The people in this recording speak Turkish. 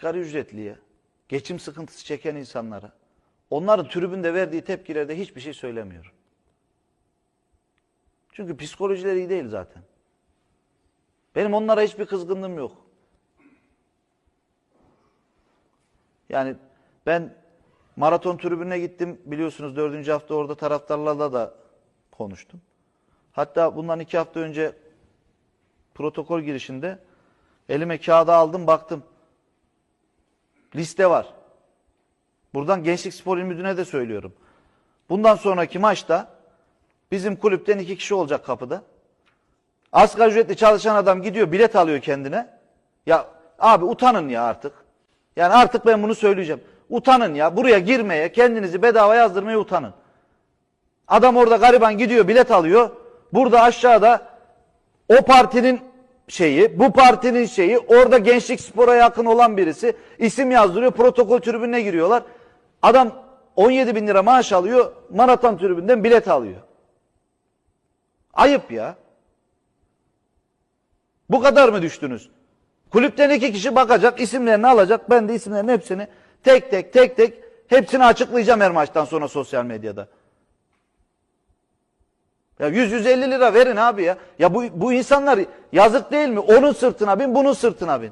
Asgari ücretliye, geçim sıkıntısı çeken insanlara, onların tribünde verdiği tepkilerde hiçbir şey söylemiyorum. Çünkü psikolojileri iyi değil zaten. Benim onlara hiçbir kızgınlığım yok. Yani ben maraton tribününe gittim. Biliyorsunuz dördüncü hafta orada taraftarlarla da konuştum. Hatta bundan iki hafta önce protokol girişinde elime kağıda aldım baktım. Liste var. Buradan Gençlik Spor İl Müdürü'ne de söylüyorum. Bundan sonraki maçta bizim kulüpten iki kişi olacak kapıda. Asgari ücretli çalışan adam gidiyor bilet alıyor kendine. Ya abi utanın ya artık. Yani artık ben bunu söyleyeceğim. Utanın ya buraya girmeye kendinizi bedava yazdırmaya utanın. Adam orada gariban gidiyor bilet alıyor. Burada aşağıda o partinin şeyi, bu partinin şeyi, orada gençlik spora yakın olan birisi isim yazdırıyor, protokol tribününe giriyorlar. Adam 17 bin lira maaş alıyor, maraton tribünden bilet alıyor. Ayıp ya. Bu kadar mı düştünüz? Kulüpten iki kişi bakacak, isimlerini alacak. Ben de isimlerin hepsini tek tek tek tek hepsini açıklayacağım her maçtan sonra sosyal medyada. Ya 100-150 lira verin abi ya. Ya bu, bu insanlar yazık değil mi? Onun sırtına bin, bunun sırtına bin.